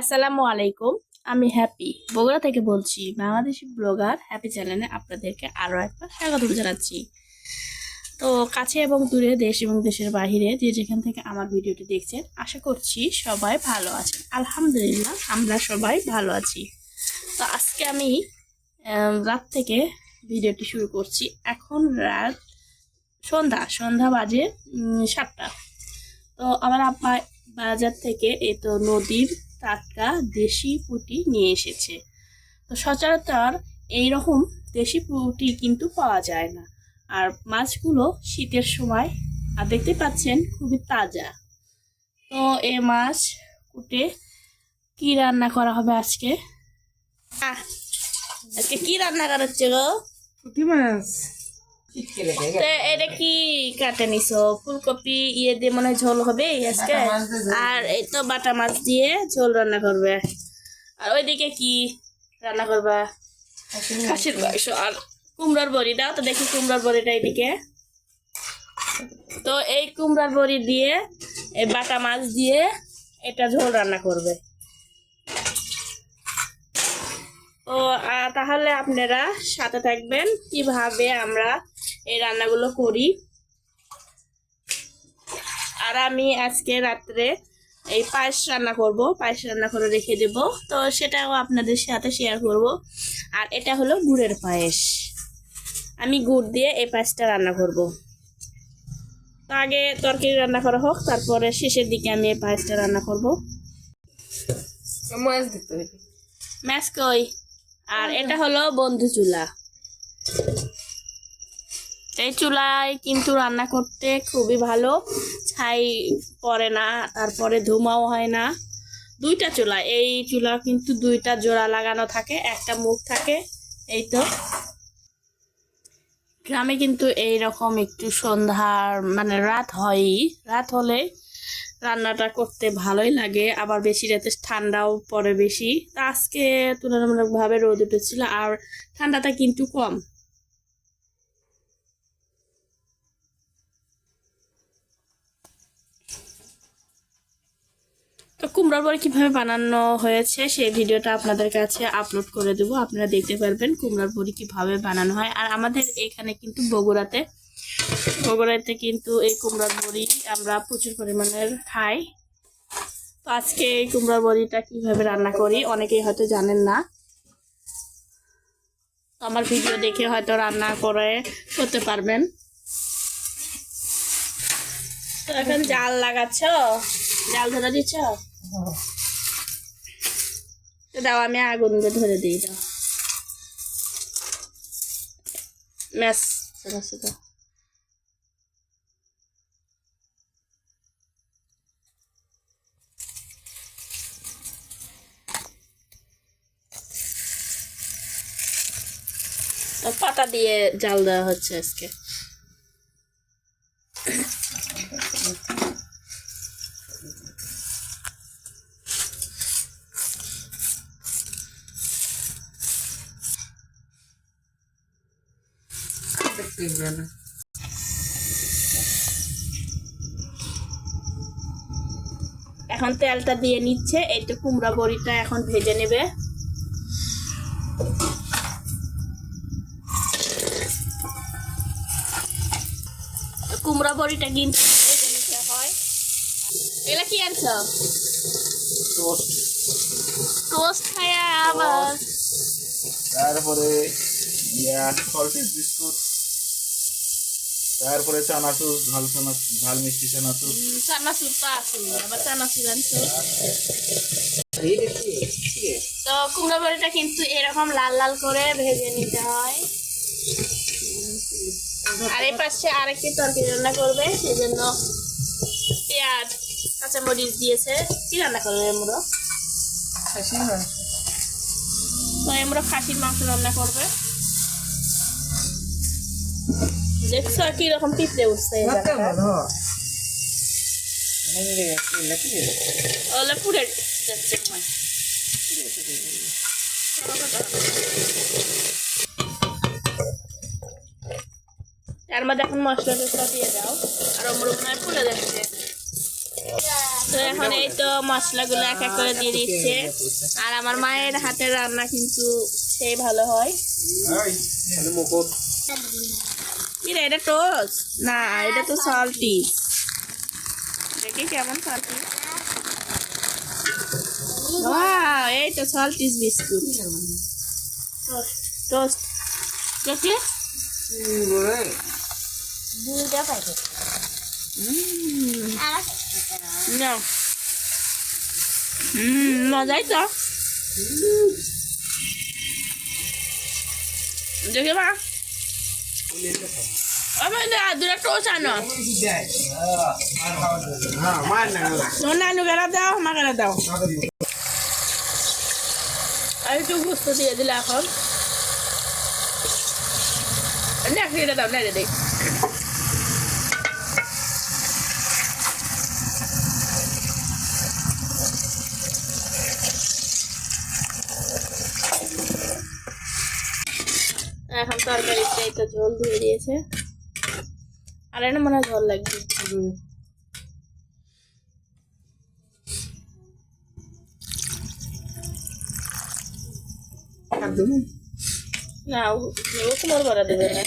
আসসালামু আলাইকুম, আমি হ্যাপি। বগুড়া থেকে বলছি, বাংলাদেশি ব্লগার হ্যাপি চ্যানেলে আপনাদেরকে আরও একবার স্বাগত জানাচ্ছি। তো কাছে এবং দূরে দেশ এবং দেশের বাইরে যে যেখান থেকে আমার ভিডিওটি দেখছেন, আশা করছি সবাই ভালো আছেন। আলহামদুলিল্লাহ, আমরা সবাই ভালো আছি। তো আজকে আমি রাত থেকে ভিডিওটি শুরু করছি। এখন রাত সন্ধ্যা সন্ধ্যা বাজে সাতটা। তো আমার আব্বা বাজার থেকে এই তো নদীর টাটকা দেশি পুঁটি নিয়ে এসেছে। তো সচরাচর এইরকম দেশি পুঁটি কিন্তু পাওয়া যায় না। আর মাছগুলো শীতের সময়, আর দেখতে পাচ্ছেন খুবই তাজা। তো এ মাছ কুটে কি রান্না করা হবে আজকে? আজকে কি রান্না করা হচ্ছে গো? পুঁটি মাছ। এটা কি কাটে নিছো? ফুলকপি ইয়ে দিয়ে মনে ঝোল হবে আজকে। আর এই তো বাটা মাছ দিয়ে ঝোল রান্না করবে। আর ওইদিকে কি রান্না করবা? খাসির মাংস। আর কুমড়ার বড়ি দাও তো দেখি কুমড়ার বড়িটা এইদিকে তো এই কুমড়ার বড়ি দিয়ে এই বাটা মাছ দিয়ে এটা ঝোল রান্না করবে। ও তাহলে আপনারা সাথে থাকবেন কীভাবে আমরা এই রান্নাগুলো করি। আর আমি আজকে রাত্রে এই পায়েস রান্না করব পায়েস রান্না করে রেখে দেব। তো সেটাও আপনাদের সাথে শেয়ার করব। আর এটা হলো গুড়ের পায়েস। আমি গুড় দিয়ে এই পায়েসটা রান্না করব। তো আগে তরকারি রান্না করা হোক তারপরে শেষের দিকে আমি এই পায়েসটা রান্না করব। মাছ দিতে ম্যাচ কই? আর এটা হলো বন্ধু চুলা। এই চুলায় কিন্তু রান্না করতে খুবই ভালো। ছাই পড়ে না, তারপরে ধুমাও হয় না। দুইটা চুলা, এই চুলা কিন্তু দুইটা জোড়া লাগানো থাকে, একটা মুখ থাকে, এই তো। গ্রামে কিন্তু এই রকম একটু সন্ধ্যার মানে রাত হয়ই, রাত হলে রান্নাটা করতে ভালোই লাগে, আবার বেশি রাতে ঠান্ডাও পড়ে বেশি। তা আজকে তুলনামূলকভাবে রোদ উঠেছিল আর ঠান্ডাটা কিন্তু কম। তো কুমড়ার বড়ি কীভাবে বানানো হয়েছে সেই ভিডিওটা আপনাদের কাছে আপলোড করে দেবো। আপনারা দেখতে পারবেন কুমড়ার বড়ি কীভাবে বানানো হয়। আর আমাদের এখানে কিন্তু বগুড়াতে বগুড়াতে কিন্তু এই কুমড়ার বড়ি আমরা প্রচুর পরিমাণের খাই। তো আজকে এই কুমড়ার বড়িটা কীভাবে রান্না করি অনেকেই হয়তো জানেন না। আমার ভিডিও দেখে হয়তো রান্না করে করতে পারবেন। তো এখন জাল লাগাচ্ছ? জাল ধরে দিচ্ছ? দাও, আমি আগুন ধরে দিই, দাও। ম্যাস আছে পাতা দিয়ে জাল দেওয়া হচ্ছে আজকে। এখন তেলটা দিয়ে নিচ্ছে, এই তো কুমড়া বড়িটা এখন ভেজে নেবে। কুমড়া বড়িটা কিন্তু হয়। এগুলা কি আনছ? টোস্ট খায়া আবার। তারপরে সল্টেড বিস্কুট তারপরে চানাচুর ঝাল চানা ঝাল মিষ্টি চানাচুর। চানাচুর তো আছে আবার চানাচুর আনছো। তো কুমড়া বড়িটা কিন্তু এরকম লাল লাল করে ভেজে নিতে হয়। আর এই পাশে আরেকটি তরকারি রান্না করবে সেজন্য পেঁয়াজ কাঁচামরিচ দিয়েছে। কি রান্না করবে এমরো মাংস। তো এমরো খাসির মাংস রান্না করবে। দেখছ কি রকম পিঁপড়ে উঠছে পুড়ে যাচ্ছে তার মধ্যে এখন মশলা টসলা দিয়ে দাও। আর মনে হয় ফুলে যাচ্ছে। তো এখন এই তো মশলাগুলো এক এক করে দিয়ে দিচ্ছে। আর আমার মায়ের হাতের রান্না কিন্তু সেই ভালো হয়। কি রে এটা টোস্ট না এটা তো সল্টি দেখি কেমন সল্টি এই তো সল্টিস বিস্কুট টোস্ট দেখি। দুইটা প্যাকেট না। মজাই তো। দেখি মা। দাও মা কেনা দাও? আর একটু দিয়ে দিলে এখন। নেক্সট দাও নেড়ে দিই। এখন তরকারিতে তো ঝোল দিয়ে দিয়েছে। আর এটা মনে হয় ঝোল লাগবে। না ও তোমার করা দেবে। না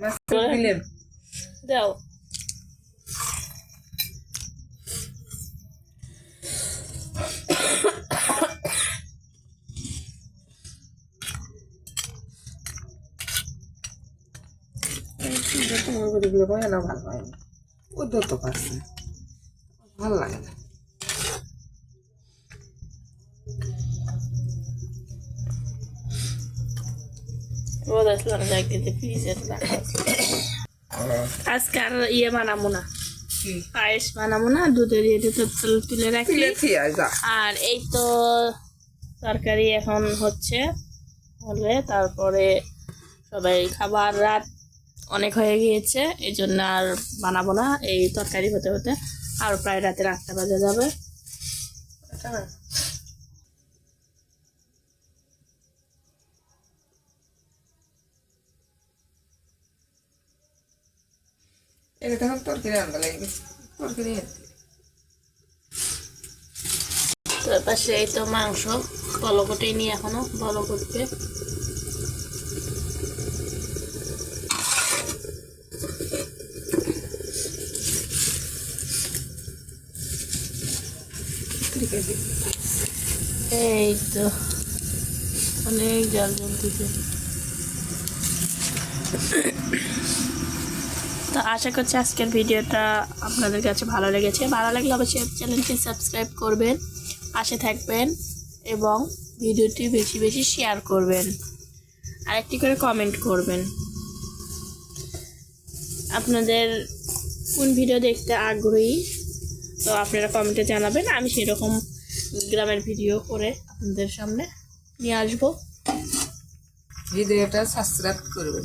মাছ দিলেন দাও তোমার করে দিয়ে হয় না ভালো হয় না ও তো তো পাচ্ছে ভালো লাগে না রোদ আসলে রাখা আছে। আজকে আর ইয়ে বানাবো না। পায়েস বানাবো না দুধের ইয়েতে তো তুলে তুলে রাখি। তুলেছি আর এই তো তরকারি এখন হচ্ছে হলে তারপরে সবাই খাবার রাত অনেক হয়ে গিয়েছে এই জন্য আর বানাবো না এই তরকারি হতে হতে। আর প্রায় রাতের আটটা বাজে যাবে। এটা তখন তরকারি আনতে লাগবে তরকারি আনতে তো পাশে এই তো মাংস বলো কোটেনি এখনও বলো করতে এই তো অনেক জল জমতেছে তো আশা করছি আজকের ভিডিওটা আপনাদের কাছে ভালো লেগেছে। ভালো লাগলে অবশ্যই চ্যানেলটি সাবস্ক্রাইব করবেন, পাশে থাকবেন এবং ভিডিওটি বেশি বেশি শেয়ার করবেন। আর একটি করে কমেন্ট করবেন। আপনাদের কোন ভিডিও দেখতে আগ্রহী? তো আপনারা কমেন্টে জানাবেন, আমি সেরকম গ্রামের ভিডিও করে আপনাদের সামনে নিয়ে আসব। ভিডিওটা সাবস্ক্রাইব করবেন।